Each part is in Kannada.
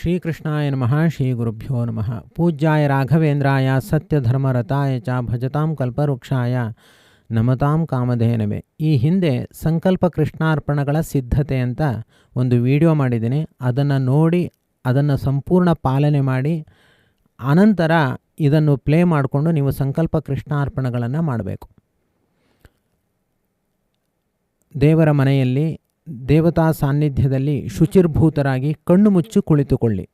ಶ್ರೀಕೃಷ್ಣಾಯ ನಮಃ ಶ್ರೀ ಗುರುಭ್ಯೋ ನಮಃ. ಪೂಜ್ಯಾಯ ರಾಘವೇಂದ್ರಾಯ, ಸತ್ಯಧರ್ಮರತಾಯ ಚ ಭಜತಾಂ ಕಲ್ಪವೃಕ್ಷಾಯ ನಮತಾಂ ಕಾಮಧೇನವೇ ಈ ಹಿಂದೆ ಸಂಕಲ್ಪ ಕೃಷ್ಣಾರ್ಪಣಗಳ ಸಿದ್ಧತೆ ಅಂತ ಒಂದು ವಿಡಿಯೋ ಮಾಡಿದ್ದೀನಿ. ಅದನ್ನು ನೋಡಿ, ಅದನ್ನು ಸಂಪೂರ್ಣ ಪಾಲನೆ ಮಾಡಿ, ಅನಂತರ ಇದನ್ನು ಪ್ಲೇ ಮಾಡಿಕೊಂಡು ನೀವು ಸಂಕಲ್ಪ ಕೃಷ್ಣಾರ್ಪಣಗಳನ್ನು ಮಾಡಬೇಕು. ದೇವರ ಮನೆಯಲ್ಲಿ ದೇವತಾ ಸಾನ್ನಿಧ್ಯದಲ್ಲಿ ಶುಚಿರ್ಭೂತರಾಗಿ ಕಣ್ಣು ಮುಚ್ಚು ಕುಳಿತುಕೊಳ್ಳಿ.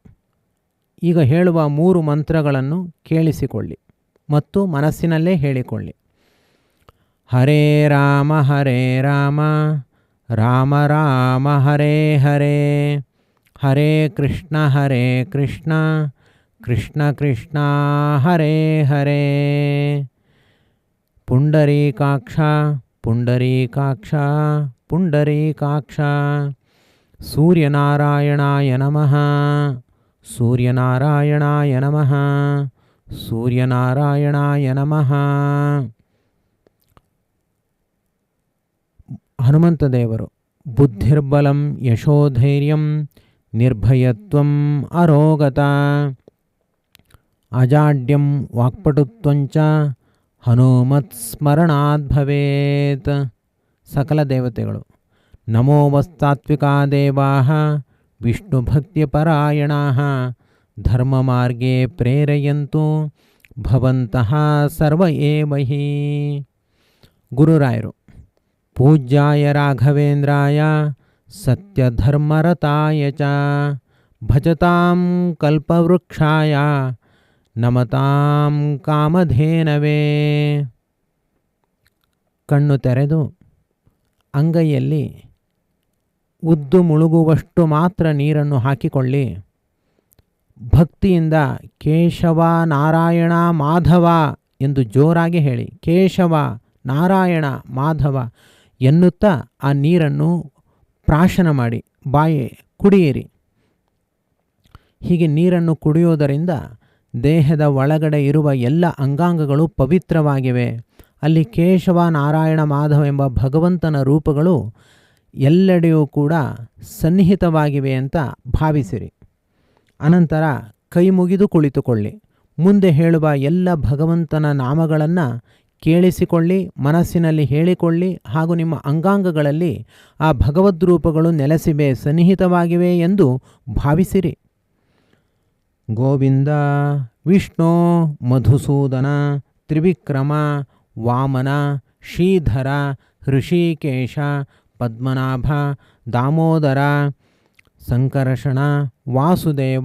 ಈಗ ಹೇಳುವ ಮೂರು ಮಂತ್ರಗಳನ್ನು ಕೇಳಿಸಿಕೊಳ್ಳಿ ಮತ್ತು ಮನಸ್ಸಿನಲ್ಲೇ ಹೇಳಿಕೊಳ್ಳಿ. ಹರೇ ರಾಮ ಹರೇ ರಾಮ ರಾಮ ರಾಮ, ಹರೇ ಹರೇ ಹರೇ ಕೃಷ್ಣ ಹರೇ ಕೃಷ್ಣ ಕೃಷ್ಣ ಕೃಷ್ಣ, ಹರೇ ಹರೇ. ಪುಂಡರೀಕಾಕ್ಷ ಪುಂಡರೀಕಾಕ್ಷ ಪುಂಡರೀಕಾಕ್ಷ ಸೂರ್ಯನಾರಾಯಣಾಯ ನಮಃ ಸೂರ್ಯನಾರಾಯಣಾಯ ನಮಃ ಸೂರ್ಯನಾರಾಯಣಾಯ ನಮಃ ಹನುಮಂತ ದೇವರು ಬುದ್ಧಿರ್ಬಲಂ ಯಶೋಧೈರ್ಯಂ ನಿರ್ಭಯತ್ವಂ ಅರೋಗತ ಅಜಾಡ್ಯಂ ವಾಕ್ಪಟುತ್ವಂಚ ಹನುಮತ್ ಸ್ಮರಣಾದ್ ಭವೇತ್ ಸಕಲ ದೇವತೆಗಳು. ನಮೋಮಸ್ತಾತ್ವಿಕಾ ದೇವಾ ವಿಷ್ಣುಭಕ್ತಿಪರಾಯಣಾ ಧರ್ಮಮಾರ್ಗೇ ಪ್ರೇರೆಯಂತು ಭವಂತಹ ಸರ್ವ ಏವ ಹಿ ಗುರುರಾಯರು, ಪೂಜ್ಯಾಯ ರಾಘವೇಂದ್ರಾಯ, ಸತ್ಯಧರ್ಮರತಾಯ ಚ. ಭಜತಾಂ ಕಲ್ಪವೃಕ್ಷಾಯ, ನಮತಾಂ ಕಾಮಧೇನವೇ. ಕಣ್ಣು ತೆರೆದು ಅಂಗೈಯಲ್ಲಿ ಉದ್ದು ಮುಳುಗುವಷ್ಟು ಮಾತ್ರ ನೀರನ್ನು ಹಾಕಿಕೊಳ್ಳಿ. ಭಕ್ತಿಯಿಂದ ಕೇಶವ ನಾರಾಯಣ ಮಾಧವ ಎಂದು ಜೋರಾಗಿ ಹೇಳಿ. ಕೇಶವ ನಾರಾಯಣ ಮಾಧವ ಎನ್ನುತ್ತಾ ಆ ನೀರನ್ನು ಪ್ರಾಶನ ಮಾಡಿ. ಬಾಯಿ ಕುಡಿಯಿರಿ. ಹೀಗೆ ನೀರನ್ನು ಕುಡಿಯೋದರಿಂದ ದೇಹದ ಒಳಗಡೆ ಇರುವ ಎಲ್ಲ ಅಂಗಾಂಗಗಳು ಪವಿತ್ರವಾಗಿವೆ. ಅಲ್ಲಿ ಕೇಶವ, ನಾರಾಯಣ, ಮಾಧವ ಎಂಬ ಭಗವಂತನ ರೂಪಗಳು ಎಲ್ಲೆಡೆಯೂ ಕೂಡ ಸನ್ನಿಹಿತವಾಗಿವೆ ಅಂತ ಭಾವಿಸಿರಿ. ಅನಂತರ ಕೈ ಮುಗಿದು ಕುಳಿತುಕೊಳ್ಳಿ. ಮುಂದೆ ಹೇಳುವ ಎಲ್ಲ ಭಗವಂತನ ನಾಮಗಳನ್ನು ಕೇಳಿಸಿಕೊಳ್ಳಿ, ಮನಸ್ಸಿನಲ್ಲಿ ಹೇಳಿಕೊಳ್ಳಿ ಹಾಗೂ ನಿಮ್ಮ ಅಂಗಾಂಗಗಳಲ್ಲಿ ಆ ಭಗವದ್ ರೂಪಗಳು ನೆಲೆಸಿವೆ, ಸನ್ನಿಹಿತವಾಗಿವೆ ಎಂದು ಭಾವಿಸಿರಿ. ಗೋವಿಂದ, ವಿಷ್ಣು, ಮಧುಸೂದನ, ತ್ರಿವಿಕ್ರಮ वामना, श्रीधरा, ऋषिकेश, पद्मनाभा, दामोदरा, संकर्षणा, वासुदेव,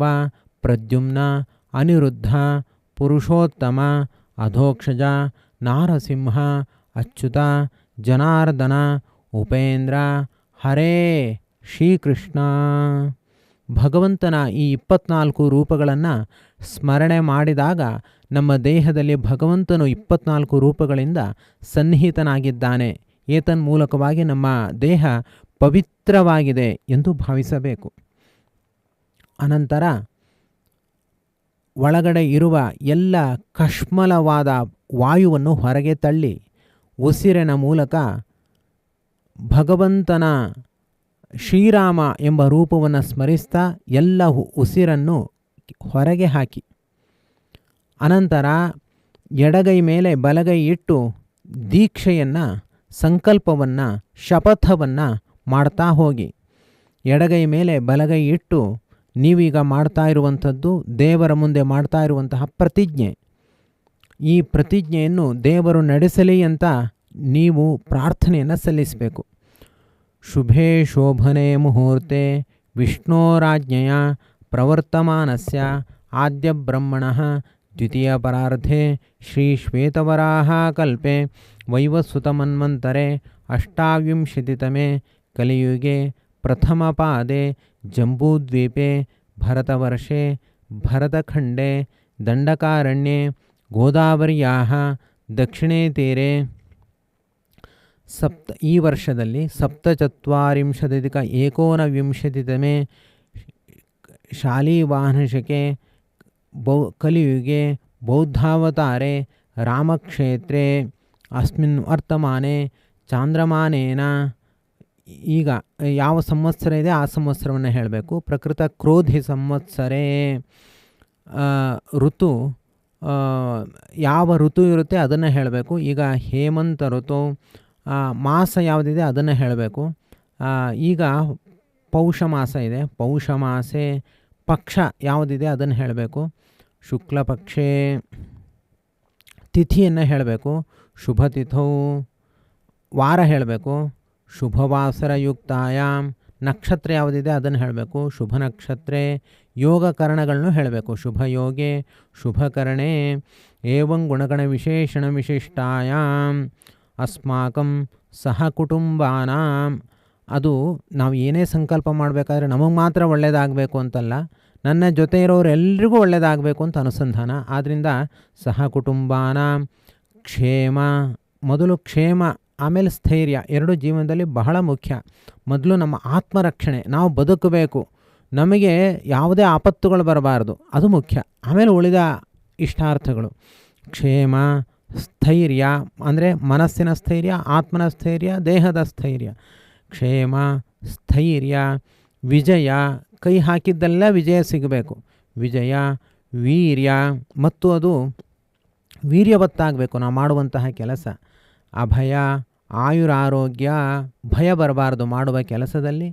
प्रद्युम्ना, अनिरुद्धा, पुरुषोत्तम, अधोक्षजा, नारसिंह, अच्युता, जनार्दन, उपेन्द्र, हरे श्रीकृष्ण। ಭಗವಂತನ ಈ ಇಪ್ಪತ್ನಾಲ್ಕು ರೂಪಗಳನ್ನು ಸ್ಮರಣೆ ಮಾಡಿದಾಗ ನಮ್ಮ ದೇಹದಲ್ಲಿ ಭಗವಂತನು ಇಪ್ಪತ್ನಾಲ್ಕು ರೂಪಗಳಿಂದ ಸನ್ನಿಹಿತನಾಗಿದ್ದಾನೆ. ಏತನ್ಮೂಲಕವಾಗಿ ನಮ್ಮ ದೇಹ ಪವಿತ್ರವಾಗಿದೆ ಎಂದು ಭಾವಿಸಬೇಕು. ಅನಂತರ ಒಳಗಡೆ ಇರುವ ಎಲ್ಲ ಕಶ್ಮಲವಾದ ವಾಯುವನ್ನು ಹೊರಗೆ ತಳ್ಳಿ, ಉಸಿರಿನ ಮೂಲಕ ಭಗವಂತನ ಶ್ರೀರಾಮ ಎಂಬ ರೂಪವನ್ನು ಸ್ಮರಿಸ್ತಾ ಎಲ್ಲ ಉಸಿರನ್ನು ಹೊರಗೆ ಹಾಕಿ. ಅನಂತರ ಎಡಗೈ ಮೇಲೆ ಬಲಗೈ ಇಟ್ಟು ದೀಕ್ಷೆಯನ್ನು, ಸಂಕಲ್ಪವನ್ನು, ಶಪಥವನ್ನು ಮಾಡ್ತಾ ಹೋಗಿ. ಎಡಗೈ ಮೇಲೆ ಬಲಗೈ ಇಟ್ಟು ನೀವೀಗ ಮಾಡ್ತಾ ಇರುವಂಥದ್ದು ದೇವರ ಮುಂದೆ ಮಾಡ್ತಾ ಇರುವಂತಹ ಪ್ರತಿಜ್ಞೆ. ಈ ಪ್ರತಿಜ್ಞೆಯನ್ನು ದೇವರು ನಡೆಸಲಿ ಅಂತ ನೀವು ಪ್ರಾರ್ಥನೆಯನ್ನು ಸಲ್ಲಿಸಬೇಕು. शुभे शोभने मुहूर्ते विष्णुराजया प्रवर्तम से आद्यब्रह्मण द्वितीयपरार्धे श्रीश्वेतवराहाकल्पे वैवस्वतमन्वन्तरे अष्टाविंशतितमे कलियुगे प्रथम पदे जम्बूद्वीपे भरतवर्षे भरतखंडे दंडकारण्ये गोदावरिया दक्षिणे तीरे ಸಪ್ತ, ಈ ವರ್ಷದಲ್ಲಿ ಸಪ್ತಚತ್ವರಿಂಶದಧಿಕ ಏಕೋನವಿಂಶತಿತಮೆ ಶಾಲಿವಾಹನಶಕೆ, ಬೌ, ಕಲಿಯುಗೆ, ಬೌದ್ಧಾವತಾರೆ, ರಾಮಕ್ಷೇತ್ರೆ, ಅಸ್ಮಿನ್ ವರ್ತಮಾನೆ, ಚಾಂದ್ರಮಾನೇನ, ಈಗ ಯಾವ ಸಂವತ್ಸರ ಇದೆ ಆ ಸಂವತ್ಸರವನ್ನು ಹೇಳಬೇಕು. ಪ್ರಕೃತ ಕ್ರೋಧಿ ಸಂವತ್ಸರೇ ಋತು ಯಾವ ಋತು ಇರುತ್ತೆ ಅದನ್ನು ಹೇಳಬೇಕು. ಈಗ ಹೇಮಂತ ಋತು ಮಾಸ ಯಾವುದಿದೆ ಅದನ್ನು ಹೇಳಬೇಕು. ಈಗ ಪೌಷ ಮಾಸ ಇದೆ. ಪೌಷ ಮಾಸೆ ಪಕ್ಷ ಯಾವುದಿದೆ ಅದನ್ನು ಹೇಳಬೇಕು. ಶುಕ್ಲ ಪಕ್ಷೆ ತಿಥಿಯನ್ನು ಹೇಳಬೇಕು. ಶುಭ ತಿಥೌ ವಾರ ಹೇಳಬೇಕು. ಶುಭವಾಸರಯುಕ್ತಾಯಾಮ್ ನಕ್ಷತ್ರ ಯಾವುದಿದೆ ಅದನ್ನು ಹೇಳಬೇಕು. ಶುಭ ನಕ್ಷತ್ರ ಯೋಗ ಕರಣಗಳನ್ನು ಹೇಳಬೇಕು. ಶುಭ ಯೋಗೆ ಶುಭಕರಣೆ ಏವಂ ಗುಣಗಣ ವಿಶೇಷಣ ವಿಶಿಷ್ಟಾಯಾಮ್ ಅಸ್ಮಾಕಂ ಸಹ ಕುಟುಂಬಾನಾಂ ಅದು ನಾವು ಏನೇ ಸಂಕಲ್ಪ ಮಾಡಬೇಕಾದ್ರೆ ನಮಗೆ ಮಾತ್ರ ಒಳ್ಳೆಯದಾಗಬೇಕು ಅಂತಲ್ಲ, ನನ್ನ ಜೊತೆ ಇರೋರೆಲ್ರಿಗೂ ಒಳ್ಳೆಯದಾಗಬೇಕು ಅಂತ ಅನುಸಂಧಾನ. ಆದ್ದರಿಂದ ಸಹ ಕುಟುಂಬಾನ ಕ್ಷೇಮ, ಮೊದಲು ಕ್ಷೇಮ, ಆಮೇಲೆ ಸ್ಥೈರ್ಯ, ಎರಡು ಜೀವನದಲ್ಲಿ ಬಹಳ ಮುಖ್ಯ. ಮೊದಲು ನಮ್ಮ ಆತ್ಮರಕ್ಷಣೆ, ನಾವು ಬದುಕಬೇಕು. ನಮಗೆ ಯಾವುದೇ ಆಪತ್ತುಗಳು ಬರಬಾರ್ದು, ಅದು ಮುಖ್ಯ. ಆಮೇಲೆ ಉಳಿದ ಇಷ್ಟಾರ್ಥಗಳು. ಕ್ಷೇಮ ಸ್ಥೈರ್ಯ, ಅಂದರೆ ಮನಸ್ಸಿನ ಸ್ಥೈರ್ಯ, ಆತ್ಮನ ಸ್ಥೈರ್ಯ, ದೇಹದ ಸ್ಥೈರ್ಯ. ಕ್ಷೇಮ, ಸ್ಥೈರ್ಯ, ವಿಜಯ, ಕೈ ಹಾಕಿದ್ದೆಲ್ಲ ವಿಜಯ ಸಿಗಬೇಕು. ವಿಜಯ, ವೀರ್ಯ, ಮತ್ತು ಅದು ವೀರ್ಯವತ್ತಾಗಬೇಕು ನಾವು ಮಾಡುವಂತಹ ಕೆಲಸ. ಅಭಯ, ಆಯುರಾರೋಗ್ಯ, ಭಯ ಬರಬಾರ್ದು ಮಾಡುವ ಕೆಲಸದಲ್ಲಿ.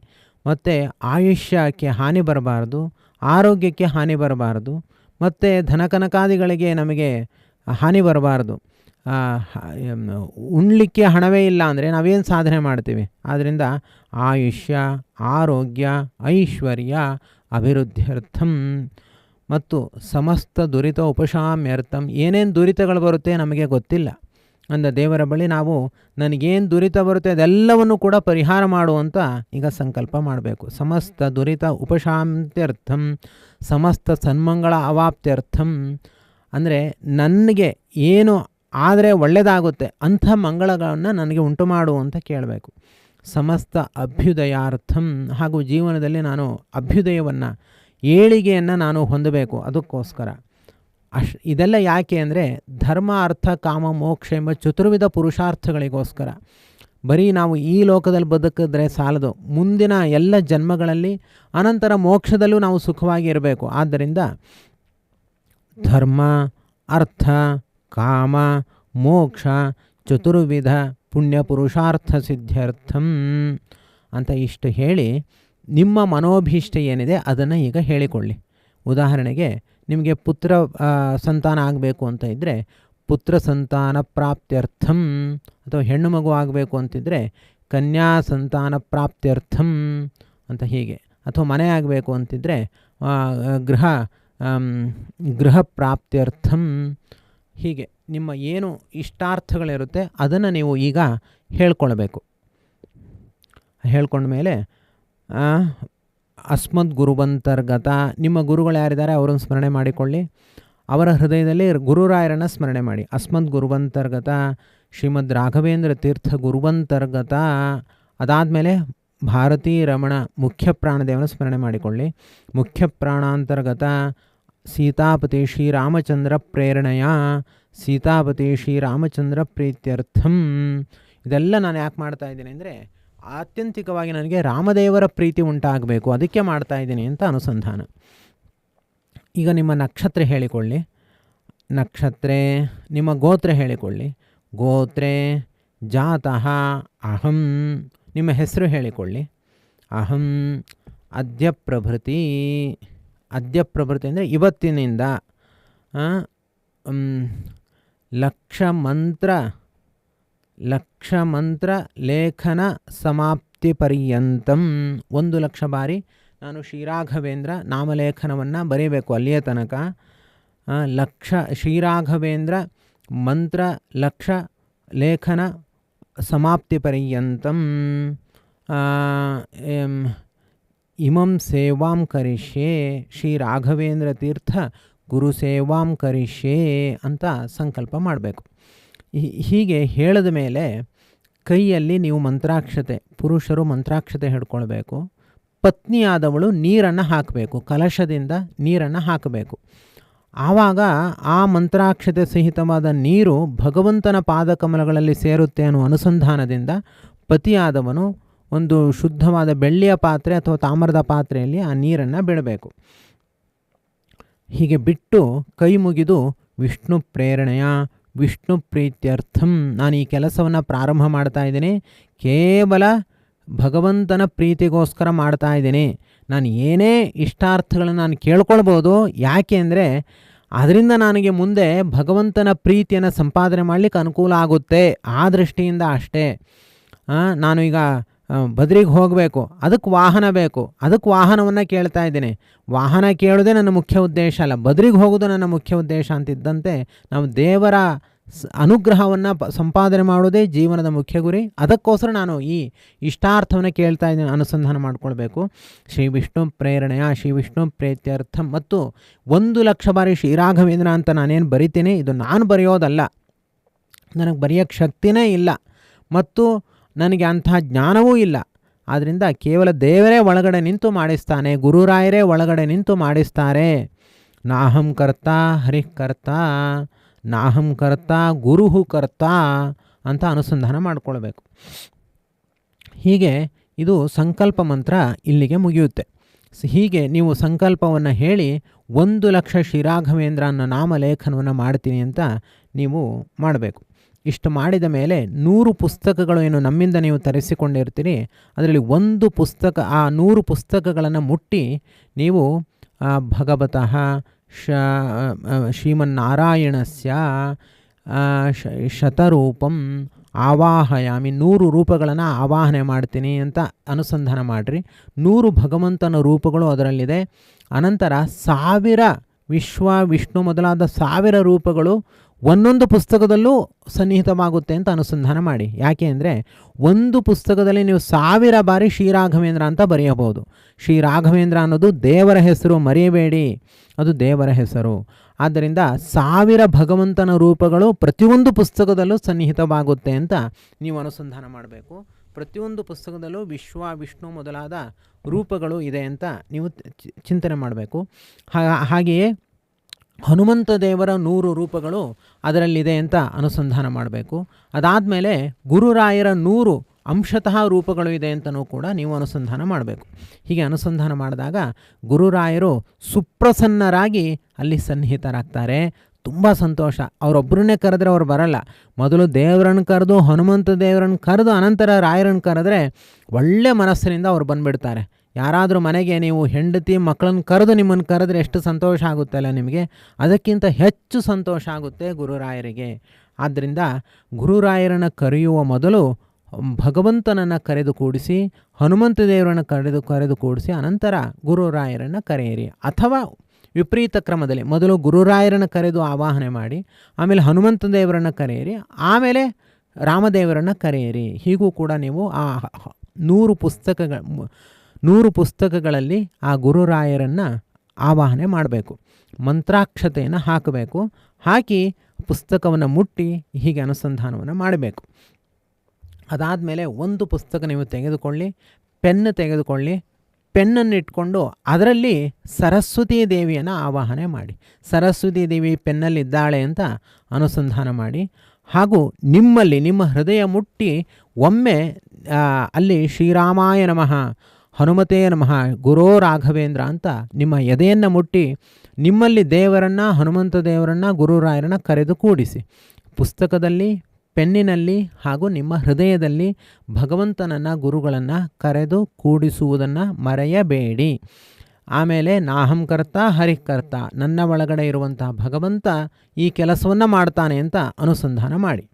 ಮತ್ತು ಆಯುಷ್ಯಕ್ಕೆ ಹಾನಿ ಬರಬಾರ್ದು, ಆರೋಗ್ಯಕ್ಕೆ ಹಾನಿ ಬರಬಾರ್ದು, ಮತ್ತು ಧನಕನಕಾದಿಗಳಿಗೆ ನಮಗೆ ಹಾನಿ ಬರಬಾರ್ದು. ಉಣ್ಲಿಕ್ಕೆ ಹಣವೇ ಇಲ್ಲ ಅಂದರೆ ನಾವೇನು ಸಾಧನೆ ಮಾಡ್ತೀವಿ? ಆದ್ದರಿಂದ ಆಯುಷ್ಯ, ಆರೋಗ್ಯ, ಐಶ್ವರ್ಯ, ಅಭಿವೃದ್ಧ್ಯರ್ಥಂ ಮತ್ತು ಸಮಸ್ತ ದುರಿತ ಉಪಶಾಮ್ಯರ್ಥಂ ಏನೇನು ದುರಿತಗಳು ಬರುತ್ತೆ ನಮಗೆ ಗೊತ್ತಿಲ್ಲ. ಅಂದ ದೇವರ ಬಳಿ ನಾವು ನನಗೇನು ದುರಿತ ಬರುತ್ತೆ ಅದೆಲ್ಲವನ್ನು ಕೂಡ ಪರಿಹಾರ ಮಾಡುವಂತ ಈಗ ಸಂಕಲ್ಪ ಮಾಡಬೇಕು. ಸಮಸ್ತ ದುರಿತ ಉಪಶಾಂತ್ಯರ್ಥಂ ಸಮಸ್ತ ಸನ್ಮಂಗಳ ಅವಾಪ್ತ್ಯರ್ಥಂ ಅಂದರೆ ನನಗೆ ಏನು ಆದರೆ ಒಳ್ಳೆಯದಾಗುತ್ತೆ ಅಂಥ ಮಂಗಳಗಳನ್ನು ನನಗೆ ಉಂಟು ಮಾಡು ಅಂತ ಕೇಳಬೇಕು. ಸಮಸ್ತ ಅಭ್ಯುದಯಾರ್ಥಂ. ಹಾಗೂ ಜೀವನದಲ್ಲಿ ನಾನು ಅಭ್ಯುದಯವನ್ನು, ಏಳಿಗೆಯನ್ನು ನಾನು ಹೊಂದಬೇಕು ಅದಕ್ಕೋಸ್ಕರ. ಅಶ್ ಇದೆಲ್ಲ ಯಾಕೆ ಅಂದರೆ ಧರ್ಮ, ಅರ್ಥ, ಕಾಮ, ಮೋಕ್ಷ ಎಂಬ ಚತುರ್ವಿಧ ಪುರುಷಾರ್ಥಗಳಿಗೋಸ್ಕರ. ಬರೀ ನಾವು ಈ ಲೋಕದಲ್ಲಿ ಬದುಕಿದ್ರೆ ಸಾಲದು. ಮುಂದಿನ ಎಲ್ಲ ಜನ್ಮಗಳಲ್ಲಿ ಅನಂತರ ಮೋಕ್ಷದಲ್ಲೂ ನಾವು ಸುಖವಾಗಿ ಇರಬೇಕು. ಆದ್ದರಿಂದ ಧರ್ಮ, ಅರ್ಥ, ಕಾಮ, ಮೋಕ್ಷ, ಚತುರ್ವಿಧ, ಪುಣ್ಯ ಪುರುಷಾರ್ಥ ಸಿದ್ಧ್ಯರ್ಥಂ ಅಂತ ಇಷ್ಟು ಹೇಳಿ ನಿಮ್ಮ ಮನೋಭೀಷ್ಟ ಏನಿದೆ ಅದನ್ನು ಈಗ ಹೇಳಿಕೊಳ್ಳಿ. ಉದಾಹರಣೆಗೆ ನಿಮಗೆ ಪುತ್ರ ಸಂತಾನ ಆಗಬೇಕು ಅಂತ ಇದ್ದರೆ ಪುತ್ರ ಸಂತಾನ ಪ್ರಾಪ್ತ್ಯರ್ಥಂ ಅಥವಾ ಹೆಣ್ಣು ಮಗು ಆಗಬೇಕು ಅಂತಿದ್ದರೆ ಕನ್ಯಾ ಸಂತಾನ ಪ್ರಾಪ್ತ್ಯರ್ಥಂ ಅಂತ ಹೀಗೆ. ಅಥವಾ ಮನೆ ಆಗಬೇಕು ಅಂತಿದ್ದರೆ ಗೃಹ ಗೃಹ ಪ್ರಾಪ್ತ್ಯರ್ಥಂ ಹೀಗೆ ನಿಮ್ಮ ಏನು ಇಷ್ಟಾರ್ಥಗಳಿರುತ್ತೆ ಅದನ್ನು ನೀವು ಈಗ ಹೇಳ್ಕೊಳ್ಬೇಕು. ಹೇಳ್ಕೊಂಡ ಮೇಲೆ ಅಸ್ಮದ್ ಗುರುವಂತರ್ಗತ ನಿಮ್ಮ ಗುರುಗಳು ಯಾರಿದ್ದಾರೆ ಅವರನ್ನು ಸ್ಮರಣೆ ಮಾಡಿಕೊಳ್ಳಿ. ಅವರ ಹೃದಯದಲ್ಲಿ ಗುರುರಾಯರನ್ನು ಸ್ಮರಣೆ ಮಾಡಿ. ಅಸ್ಮದ್ ಗುರುವಂತರ್ಗತ ಶ್ರೀಮದ್ ರಾಘವೇಂದ್ರ ತೀರ್ಥ ಗುರುವಂತರ್ಗತ ಅದಾದಮೇಲೆ ಭಾರತೀ ರಮಣ ಮುಖ್ಯ ಪ್ರಾಣದೇವನ ಸ್ಮರಣೆ ಮಾಡಿಕೊಳ್ಳಿ. ಮುಖ್ಯ ಪ್ರಾಣಾಂತರ್ಗತ ಸೀತಾಪತಿ ಶ್ರೀರಾಮಚಂದ್ರ ಪ್ರೇರಣೆಯ ಸೀತಾಪತಿ ಶ್ರೀರಾಮಚಂದ್ರ ಪ್ರೀತ್ಯರ್ಥಂ. ಇದೆಲ್ಲ ನಾನು ಯಾಕೆ ಮಾಡ್ತಾ ಇದ್ದೀನಿ ಅಂದರೆ ಆತ್ಯಂತಿಕವಾಗಿ ನನಗೆ ರಾಮದೇವರ ಪ್ರೀತಿ ಉಂಟಾಗಬೇಕು, ಅದಕ್ಕೆ ಮಾಡ್ತಾ ಇದ್ದೀನಿ ಅಂತ ಅನುಸಂಧಾನ. ಈಗ ನಿಮ್ಮ ನಕ್ಷತ್ರ ಹೇಳಿಕೊಳ್ಳಿ. ನಕ್ಷತ್ರೇ, ನಿಮ್ಮ ಗೋತ್ರ ಹೇಳಿಕೊಳ್ಳಿ. ಗೋತ್ರೆ ಜಾತಃ ಅಹಂ. ನಿಮ್ಮ ಹೆಸರು ಹೇಳಿಕೊಳ್ಳಿ. ಅಹಂ ಅದ್ಯ ಪ್ರಭೃತಿ ಅದ್ಯ ಪ್ರಭೃತಿ ಅಂದರೆ ಇವತ್ತಿನಿಂದ ಲಕ್ಷ ಮಂತ್ರ ಲಕ್ಷ ಮಂತ್ರ ಲೇಖನ ಸಮಾಪ್ತಿ ಪರ್ಯಂತಂ ಒಂದು ಲಕ್ಷ ಬಾರಿ ನಾನು ಶ್ರೀರಾಘವೇಂದ್ರ ನಾಮಲೇಖನವನ್ನು ಬರೀಬೇಕು ಅಲ್ಲಿಯ ತನಕ. ಲಕ್ಷ, ಶ್ರೀರಾಘವೇಂದ್ರ ಮಂತ್ರ, ಲಕ್ಷ, ಲೇಖನ ಸಮಾಪ್ತಿ इमं सेवां करिष्ये ಇಮಂ ಗುರುಸೇವಾಂ ಕರಿಷ್ಯೆ ಅಂತ ಸಂಕಲ್ಪ ಮಾಡಬೇಕು. ಹೀಗೆ ಹೇಳಿದ ಮೇಲೆ ಕೈಯಲ್ಲಿ ನೀವು ಮಂತ್ರಾಕ್ಷತೆ, ಪುರುಷರು ಮಂತ್ರಾಕ್ಷತೆ ಹಿಡ್ಕೊಳ್ಬೇಕು. ಪತ್ನಿಯಾದವಳು ನೀರನ್ನು ಹಾಕಬೇಕು, ಕಲಶದಿಂದ ನೀರನ್ನು ಹಾಕಬೇಕು. ಆವಾಗ ಆ ಮಂತ್ರಾಕ್ಷತೆ ಸಹಿತವಾದ ನೀರು ಭಗವಂತನ ಪಾದಕಮಲಗಳಲ್ಲಿ ಸೇರುತ್ತೆ ಅನ್ನೋ ಅನುಸಂಧಾನದಿಂದ ಪತಿಯಾದವನು ಒಂದು ಶುದ್ಧವಾದ ಬೆಳ್ಳಿಯ ಪಾತ್ರೆ ಅಥವಾ ತಾಮ್ರದ ಪಾತ್ರೆಯಲ್ಲಿ ಆ ನೀರನ್ನು ಬಿಡಬೇಕು. ಹೀಗೆ ಬಿಟ್ಟು ಕೈ ಮುಗಿದು, ವಿಷ್ಣು ಪ್ರೇರಣೆಯ, ವಿಷ್ಣು ಪ್ರೀತ್ಯರ್ಥಂ, ನಾನು ಈ ಕೆಲಸವನ್ನು ಪ್ರಾರಂಭ ಮಾಡ್ತಾ ಇದ್ದೀನಿ. ಕೇವಲ ಭಗವಂತನ ಪ್ರೀತಿಗೋಸ್ಕರ ಮಾಡ್ತಾ ಇದ್ದೀನಿ. ನಾನು ಏನೇ ಇಷ್ಟಾರ್ಥಗಳನ್ನು ನಾನು ಕೇಳ್ಕೊಳ್ಬೋದು, ಯಾಕೆ ಅಂದರೆ ಅದರಿಂದ ನನಗೆ ಮುಂದೆ ಭಗವಂತನ ಪ್ರೀತಿಯನ್ನು ಸಂಪಾದನೆ ಮಾಡಲಿಕ್ಕೆ ಅನುಕೂಲ ಆಗುತ್ತೆ. ಆ ದೃಷ್ಟಿಯಿಂದ ಅಷ್ಟೇ. ನಾನು ಈಗ ಬದ್ರಿಗೆ ಹೋಗಬೇಕು. ಅದಕ್ಕೆ ವಾಹನ ಬೇಕು. ಅದಕ್ಕೆ ವಾಹನವನ್ನು ಕೇಳ್ತಾ ಇದ್ದೀನಿ. ವಾಹನ ಕೇಳೋದೇ ನನ್ನ ಮುಖ್ಯ ಉದ್ದೇಶ ಅಲ್ಲ. ಬದ್ರಿಗೆ ಹೋಗೋದು ನನ್ನ ಮುಖ್ಯ ಉದ್ದೇಶ ಅಂತಿದ್ದಂತೆ ನಾವು ದೇವರ ಅನುಗ್ರಹವನ್ನು ಸಂಪಾದನೆ ಮಾಡೋದೇ ಜೀವನದ ಮುಖ್ಯ ಗುರಿ. ಅದಕ್ಕೋಸ್ಕರ ನಾನು ಈ ಇಷ್ಟಾರ್ಥವನ್ನು ಕೇಳ್ತಾ ಇದ್ದೀನಿ, ಅನುಸಂಧಾನ ಮಾಡಿಕೊಳ್ಬೇಕು. ಶ್ರೀ ವಿಷ್ಣು ಪ್ರೇರಣೆಯ, ಶ್ರೀ ವಿಷ್ಣು ಪ್ರೀತ್ಯರ್ಥ ಮತ್ತು ಒಂದು ಲಕ್ಷ ಬಾರಿ ಶ್ರೀರಾಘವೇಂದ್ರ ಅಂತ ನಾನೇನು ಬರಿತೀನಿ, ಇದು ನಾನು ಬರೆಯೋದಲ್ಲ. ನನಗೆ ಬರೆಯೋಕ್ಕೆ ಶಕ್ತಿನೇ ಇಲ್ಲ ಮತ್ತು ನನಗೆ ಅಂತಹ ಜ್ಞಾನವೂ ಇಲ್ಲ. ಆದ್ದರಿಂದ ಕೇವಲ ದೇವರೇ ಒಳಗಡೆ ನಿಂತು ಮಾಡಿಸ್ತಾನೆ ಗುರುರಾಯರೇ ಒಳಗಡೆ ನಿಂತು ಮಾಡಿಸ್ತಾರೆ. ನಾಹಂ ಕರ್ತ ಹರಿಃ ಕರ್ತ. ನಾಹಂ ಕರ್ತ, ಗುರುಹು ಕರ್ತ ಅಂತ ಅನುಸಂಧಾನ ಮಾಡಿಕೊಳ್ಬೇಕು. ಹೀಗೆ ಇದು ಸಂಕಲ್ಪ ಮಂತ್ರ ಇಲ್ಲಿಗೆ ಮುಗಿಯುತ್ತೆ. ಹೀಗೆ ನೀವು ಸಂಕಲ್ಪವನ್ನು ಹೇಳಿ ಒಂದು ಲಕ್ಷ ಶ್ರೀರಾಘವೇಂದ್ರ ಅನ್ನೋ ನಾಮಲೇಖನವನ್ನು ಮಾಡ್ತೀನಿ ಅಂತ ನೀವು ಮಾಡಬೇಕು. ಇಷ್ಟು ಮಾಡಿದ ಮೇಲೆ ನೂರು ಪುಸ್ತಕಗಳು ಏನು ನಮ್ಮಿಂದ ನೀವು ತರಿಸಿಕೊಂಡಿರ್ತೀರಿ, ಅದರಲ್ಲಿ ಒಂದು ಪುಸ್ತಕ, ಆ ನೂರು ಪುಸ್ತಕಗಳನ್ನು ಮುಟ್ಟಿ ನೀವು ಭಗವತಃ ಶ ಶ್ರೀಮನ್ನಾರಾಯಣಸ್ಯ ಶತರೂಪಂ ಆವಾಹಯಾಮಿ. ನೂರು ರೂಪಗಳನ್ನು ಆವಾಹನೆ ಮಾಡ್ತೀನಿ ಅಂತ ಅನುಸಂಧಾನ ಮಾಡಿರಿ. ನೂರು ಭಗವಂತನ ರೂಪಗಳು ಅದರಲ್ಲಿದೆ. ಅನಂತರ ಸಾವಿರ ವಿಶ್ವ ವಿಷ್ಣು ಮೊದಲಾದ ಸಾವಿರ ರೂಪಗಳು ಒಂದೊಂದು ಪುಸ್ತಕದಲ್ಲೂ ಸನ್ನಿಹಿತವಾಗುತ್ತೆ ಅಂತ ಅನುಸಂಧಾನ ಮಾಡಿ. ಯಾಕೆ ಅಂದರೆ ಒಂದು ಪುಸ್ತಕದಲ್ಲಿ ನೀವು ಸಾವಿರ ಬಾರಿ ಶ್ರೀರಾಘವೇಂದ್ರ ಅಂತ ಬರೆಯಬಹುದು. ಶ್ರೀರಾಘವೇಂದ್ರ ಅನ್ನೋದು ದೇವರ ಹೆಸರು, ಮರೆಯಬೇಡಿ. ಅದು ದೇವರ ಹೆಸರು. ಆದ್ದರಿಂದ ಸಾವಿರ ಭಗವಂತನ ರೂಪಗಳು ಪ್ರತಿಯೊಂದು ಪುಸ್ತಕದಲ್ಲೂ ಸನ್ನಿಹಿತವಾಗುತ್ತೆ ಅಂತ ನೀವು ಅನುಸಂಧಾನ ಮಾಡಬೇಕು. ಪ್ರತಿಯೊಂದು ಪುಸ್ತಕದಲ್ಲೂ ವಿಶ್ವ, ವಿಷ್ಣು ಮೊದಲಾದ ರೂಪಗಳು ಇದೆ ಅಂತ ನೀವು ಚಿಂತನೆ ಮಾಡಬೇಕು. ಹಾಗೆಯೇ ಹನುಮಂತ ದೇವರ ನೂರು ರೂಪಗಳು ಅದರಲ್ಲಿದೆ ಅಂತ ಅನುಸಂಧಾನ ಮಾಡಬೇಕು. ಅದಾದಮೇಲೆ ಗುರುರಾಯರ ನೂರು ಅಂಶತಃ ರೂಪಗಳು ಇದೆ ಅಂತಲೂ ಕೂಡ ನೀವು ಅನುಸಂಧಾನ ಮಾಡಬೇಕು. ಹೀಗೆ ಅನುಸಂಧಾನ ಮಾಡಿದಾಗ ಗುರುರಾಯರು ಸುಪ್ರಸನ್ನರಾಗಿ ಅಲ್ಲಿ ಸನ್ನಿಹಿತರಾಗ್ತಾರೆ. ತುಂಬ ಸಂತೋಷ. ಅವರೊಬ್ಬರನ್ನೇ ಕರೆದ್ರೆ ಅವ್ರು ಬರಲ್ಲ. ಮೊದಲು ದೇವರನ್ನು ಕರೆದು, ಹನುಮಂತ ದೇವರನ್ನು ಕರೆದು, ಅನಂತರ ರಾಯರನ್ನು ಕರೆದ್ರೆ ಒಳ್ಳೆ ಮನಸ್ಸಿನಿಂದ ಅವ್ರು ಬಂದುಬಿಡ್ತಾರೆ. ಯಾರಾದರೂ ಮನೆಗೆ ನೀವು ಹೆಂಡತಿ ಮಕ್ಕಳನ್ನು ಕರೆದು ನಿಮ್ಮನ್ನು ಕರೆದ್ರೆ ಎಷ್ಟು ಸಂತೋಷ ಆಗುತ್ತಲ್ಲ ನಿಮಗೆ? ಅದಕ್ಕಿಂತ ಹೆಚ್ಚು ಸಂತೋಷ ಆಗುತ್ತೆ ಗುರುರಾಯರಿಗೆ. ಆದ್ದರಿಂದ ಗುರುರಾಯರನ್ನು ಕರೆಯುವ ಮೊದಲು ಭಗವಂತನನ್ನು ಕರೆದು ಕೂಡಿಸಿ, ಹನುಮಂತ ದೇವರನ್ನು ಕರೆದು ಕರೆದು ಕೂಡಿಸಿ, ಅನಂತರ ಗುರುರಾಯರನ್ನು ಕರೆಯಿರಿ. ಅಥವಾ ವಿಪರೀತ ಕ್ರಮದಲ್ಲಿ ಮೊದಲು ಗುರುರಾಯರನ್ನು ಕರೆದು ಆವಾಹನೆ ಮಾಡಿ, ಆಮೇಲೆ ಹನುಮಂತ ದೇವರನ್ನು ಕರೆಯಿರಿ, ಆಮೇಲೆ ರಾಮದೇವರನ್ನು ಕರೆಯಿರಿ. ಹೀಗೂ ಕೂಡ ನೀವು ಆ ನೂರು ಪುಸ್ತಕಗಳ ನೂರು ಪುಸ್ತಕಗಳಲ್ಲಿ ಆ ಗುರುರಾಯರನ್ನು ಆವಾಹನೆ ಮಾಡಬೇಕು. ಮಂತ್ರಾಕ್ಷತೆಯನ್ನು ಹಾಕಬೇಕು. ಹಾಕಿ ಪುಸ್ತಕವನ್ನು ಮುಟ್ಟಿ ಹೀಗೆ ಅನುಸಂಧಾನವನ್ನು ಮಾಡಬೇಕು. ಅದಾದ ಮೇಲೆ ಒಂದು ಪುಸ್ತಕ ನೀವು ತೆಗೆದುಕೊಳ್ಳಿ, ಪೆನ್ ತೆಗೆದುಕೊಳ್ಳಿ ಪೆನ್ನನ್ನು ಇಟ್ಕೊಂಡು ಅದರಲ್ಲಿ ಸರಸ್ವತಿ ದೇವಿಯನ್ನು ಆವಾಹನೆ ಮಾಡಿ. ಸರಸ್ವತಿ ದೇವಿ ಪೆನ್ನಲ್ಲಿದ್ದಾಳೆ ಅಂತ ಅನುಸಂಧಾನ ಮಾಡಿ. ಹಾಗೂ ನಿಮ್ಮಲ್ಲಿ ನಿಮ್ಮ ಹೃದಯ ಮುಟ್ಟಿ ಒಮ್ಮೆ ಅಲ್ಲಿ ಶ್ರೀರಾಮಾಯ ನಮಃ ಹನುಮತೇ ನಮಃ, ಗುರೋ ರಾಘವೇಂದ್ರ ಅಂತ ನಿಮ್ಮ ಎದೆಯನ್ನು ಮುಟ್ಟಿ ನಿಮ್ಮಲ್ಲಿ ದೇವರನ್ನು, ಹನುಮಂತ ದೇವರನ್ನು ಗುರುರಾಯರನ್ನು ಕರೆದು ಕೂಡಿಸಿ. ಪುಸ್ತಕದಲ್ಲಿ, ಪೆನ್ನಿನಲ್ಲಿ ಹಾಗೂ ನಿಮ್ಮ ಹೃದಯದಲ್ಲಿ ಭಗವಂತನನ್ನು, ಗುರುಗಳನ್ನು ಕರೆದು ಕೂಡಿಸುವುದನ್ನು ಮರೆಯಬೇಡಿ. ಆಮೇಲೆ ನಾಹಂ ಕರ್ತ ಹರಿಕರ್ತ ನನ್ನ ಒಳಗಡೆ ಇರುವಂತಹ ಭಗವಂತ ಈ ಕೆಲಸವನ್ನು ಮಾಡ್ತಾನೆ ಅಂತ ಅನುಸಂಧಾನ ಮಾಡಿ.